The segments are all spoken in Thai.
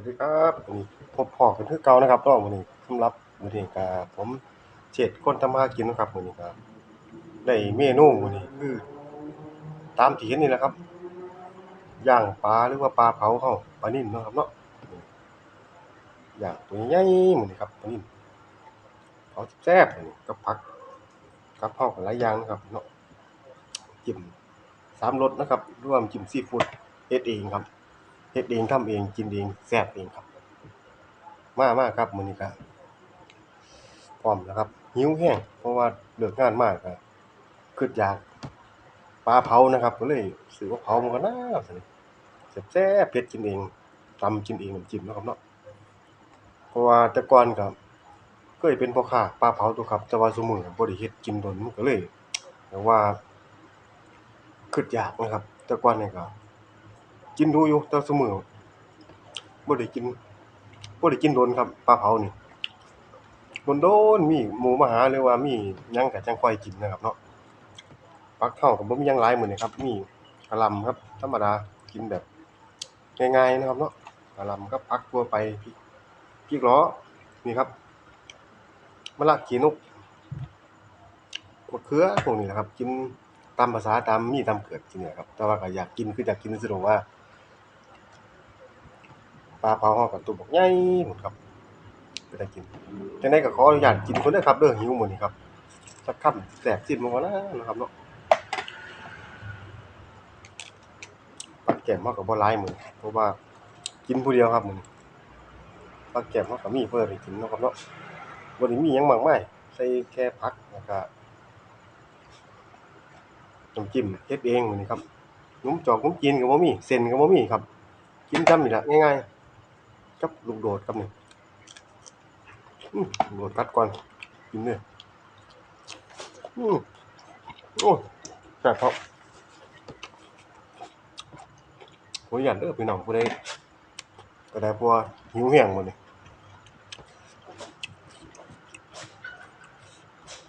วัสดีครับวันนี้พบพ่อกันคือเก่านะครับน้องวันนี้สำหรับวันนี้ก็ผมเจ็ดคนทำมากินนะครับวันนี้ก็ได้เมนูวันนี้คือ ตามที่เห็นนี่แหละครับย่างปลาหรือว่าปลาเผาเฮาปลานิ่มนะครับเนาะย่างตัวใหญ่ๆมื้อนี้ครับปลานิ่มเผาแซ่บๆมื้อนี้กับผักกับเฮาก็หลายอย่างนะครับเนาะจิ้มสามรสนะครับรวมจิ้มซีฟู้ดเฮ็ดเองครับ ฮ็ดเองทำเองกินเองแซ่บเองครับ มามาครับมื้อนี้ก็พร้อมแล้วครับหิวแฮงเพราะว่าเลิกงานมาก็คิดอยากปลาเผานะครับ ก็เลยซื้อว่าเผามันก็น่าซั่นแซ่บเฮ็ดกินเองตำกินเองน้ำจิ้มนะครับเนาะเพราะว่าแต่ก่อนก็เคยเป็นพ่อค้าปลาเผาตัวครับ แต่ว่าซุมื้อบ่ได้เฮ็ดกินโดนมันก็เลยแบบว่าคิดอยากนะครับ แต่ก่อนนี่ก็ กินดูอยู่แต่ซุมื้อบ่ได้กินบ่ได้กินโดนครับปลาเผานี่โดนๆมีหมูมาหาหรือว่ามีหยังก็จังค่อยกินนะครับเนาะผักเฮาก็บ่มีหยังหลายมื้อนี้ครับ มีกะหล่ำครับ ธรรมดากินแบบง่ายๆนะครับเนาะกะหล่ำกับผักทั่วไปพริกพริกล้อนี่ครับมะระขี้นกมะเขือพวกนี้แหละครับ กินตามภาษาตามมีตามเกิดกินนี่แหละครับ แต่ว่าก็อยากกินคืออยากกินซื่อๆว่า ปลาเผาเฮาก็ตัวบักใหญ่พู้นครับก็ได้กินจังได๋ก็ขออนุญาตกินก่อนเด้อครับเด้อหิวหมื้อนี้ครับสักคำแซ่บสิ้นบ่ก่อนนะนะครับเนาะปักแก้มเฮาก็บ่หลายมื้อเพราะว่ากินผู้เดียวครับมื้อปักแก้มเฮาก็มีเพิ่นให้กินเนาะครับเนาะบ่ได้มีหยังมากมายใส่แค่ผักแล้วก็น้ำจิ้มเฮ็ดเองมือนี้ครับขนมจอกขนมจีนก็บ่มีเส้นก็บ่มีครับกินจำนี่ละง่ายๆ กับลูกโดดครับนี่อื้อลูกโดดกัดก่อนกินเด้ออื้อโอ้แซ่บครับขออนุญาตเด้อพี่น้องผู้ใดก็ได้พวหิวแห้งหมดนี่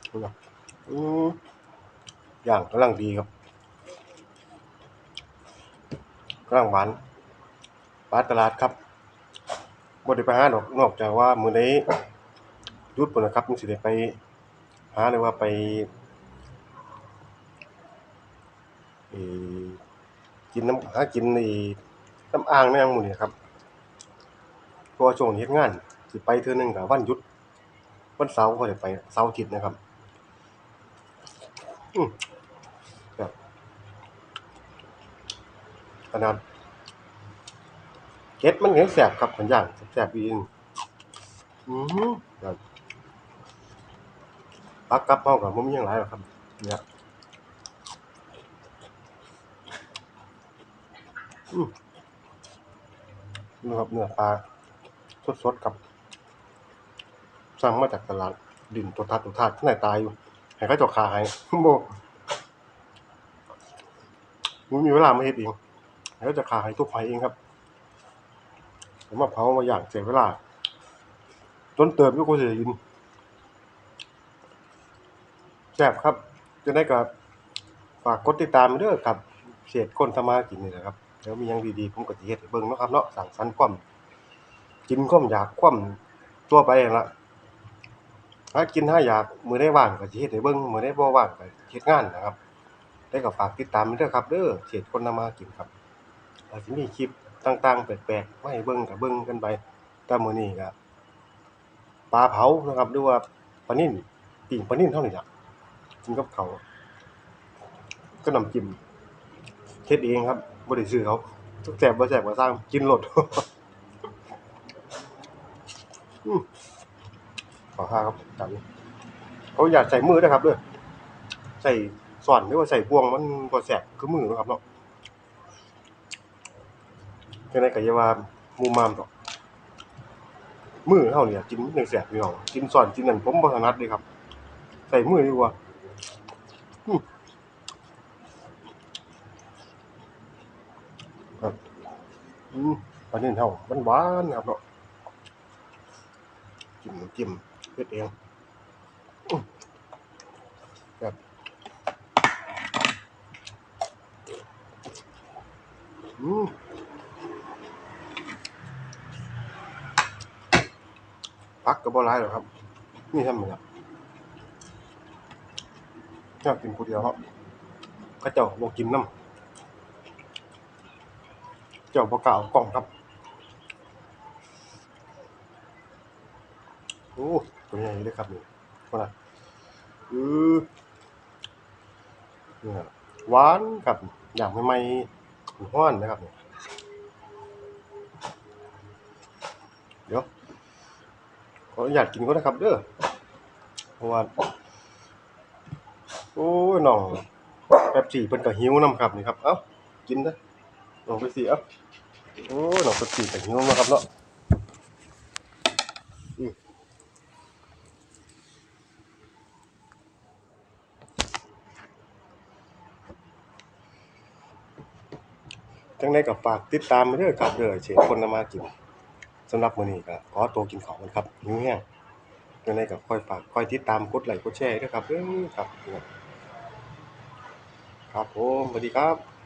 ดูนะอือย่างกำลังดีครับกำลังหวานปลาตลาดครับ บ่ได้ไปหาดอกนอกจากว่ามื้อใดหยุดพุ่นนะครับจั่งสิได้ไปหาหรือว่าไปเอกินน้ำหากินไอ้น้ำอ่างน้ำหยังหมู่นี้ครับเพราะว่าช่วงเฮ็ดงานสิไปเทื่อหนึงก็วันหยุดวันเสาร์ก็ได้ไปเสาร์อาทิตย์นะครับอือครับขนาด เก็ดมันยังแซ่บครับคันย่างแซ่บอีหลีอือฮึครับผักกับเฮาก็บ่มีหยังหลายหรอครับเนี่ยอือนี่ครับเนื้อปลาสดๆครับสั่งมาจากตลาดดินตัวทัดตัวทาดข้างในตายอยู่ห้เขาเจ้าขาห้บ่บ่มีเวลามาเฮ็ดเองห้เขาเจ้าขาให้ทุกไผเองครับ มาเผามาอย่างเสียเวลา จนเติบยู่กว่าสิได้กินแซ่บครับจังได๋ก็ฝากกดติดตามไว้เด้อครับเศษคนทำมากินนี่แหละครับเดี๋ยวมียังดีๆผมก็สิเฮ็ดให้เบิ่งเนาะครับเนาะสร้างสรรค์ความกินความอยากความทั่วไปนั่นล่ะหากินหาอยากมือใดว่างก็สิเฮ็ดให้เบิ่งมือใดบ่ว่างก็เฮ็ดงานนะครับแต่ก็ฝากติดตามไว้เด้อครับเด้อเศษคนทำมาหากินครับอาจสิมีคลิป ต่างๆ แปลกๆไมาให้เบิ่งก็เบิ่งกันไปแต่มื้อนี้ก็ปลาเผานะครับหรือว่าปลานิ่นปิ้งปลานิ่นเท่านี้ล่ะกินกับเขาก็น้ำจิ้มเฮ็ดเองครับบ่ได้ซื้อเขาแซ่บบ่แซ่บก็สร้างกินโลดอือขอทาครับจานนี้เขาอยากใส่มือเด้อครับเด้อใส่ช้อนหรือว่าใส่บ่วงมันบ่แซ่บคือมือนะครับเนาะ จังได๋ก็อย่าว่าหมุมมามดอกมือเฮาเนี่ล่ะกินจังแซ่บพี่น้องกินช้อนกินนั่นผมบ่ถนัดเดะครับ ใส่มือดีกว่าครับอืมปลานิ่นเฮามันหวานครับเนาะจิ้มน้ำจิ้มเฮ็ดเองครับอืม ผักก็บ่หลายหรอกครับ นี่ทำเหมือนอยากกินผู้เดียวครับเขาเจ้าบ่กินนํเจ้าบ่กล้าเอากล้องครับโอ้ตัวใหญ่เลยครับนี่ว่าน่ะอือเนี่ยหวานครับอย่างใหม่ๆร้อนนะครับ เดี๋ยว ออนุญาตกินก่อนนะครับเด้อเพราะว่าโอ้ยน้องแป๊บซี่เพิ่นก็หิวน้ำครับนี่ครับ เอ้ากินเด้อน้องแป๊บซี่เอ้าโอ้ยน้องแป๊บซี่ก็หิวเนาะครับเนาะจังไดก็ฝากติดตามเด้อครับเด้อเฉดคนนำมากิน สำหรับมื้อนี้ก็ขอตัวกินของกันครับหิวแฮงยังไงก็ค่อยฝากค่อยติดตามกดไลค์กดแชร์ด้วยครับเด้อครับ ครับผมสวัสดีครับ